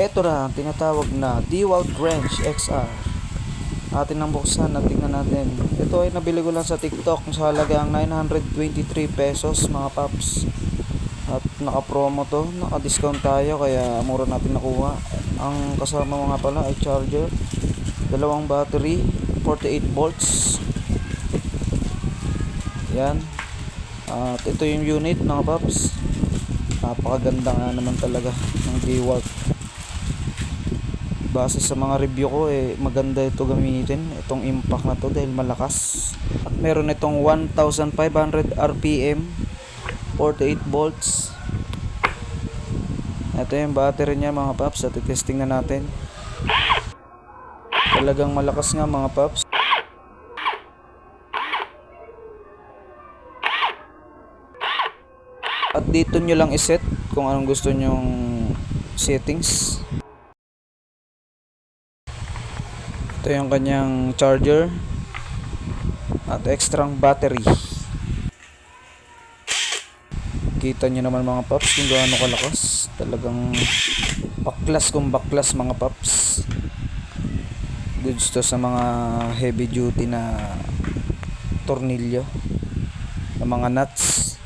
Ito na ang tinatawag na DeWalt Range XR. Atin nang buksan at tingnan natin. Ito ay nabili ko lang sa TikTok sa halagang 923 pesos mga paps. At naka-promo to, naka-discount tayo kaya mura natin nakuha. Ang kasama mga pala ay charger, dalawang battery, 48 volts. Yan. At ito yung unit mga paps. Napakaganda nga naman talaga ng DeWalt base sa mga review ko eh maganda ito gamitin itong impact na to dahil malakas. At meron itong 1500 rpm 48 volts. Ito yung battery niya mga paps. At testing na natin. Talagang malakas nga mga paps. At dito nyo lang iset kung anong gusto nyong settings Ito yung kanyang charger at extrang battery. Kita nyo naman mga paps kung gaano kalakas. Talagang baklas kung baklas mga paps. Goods to sa mga heavy duty na tornilyo na mga nuts.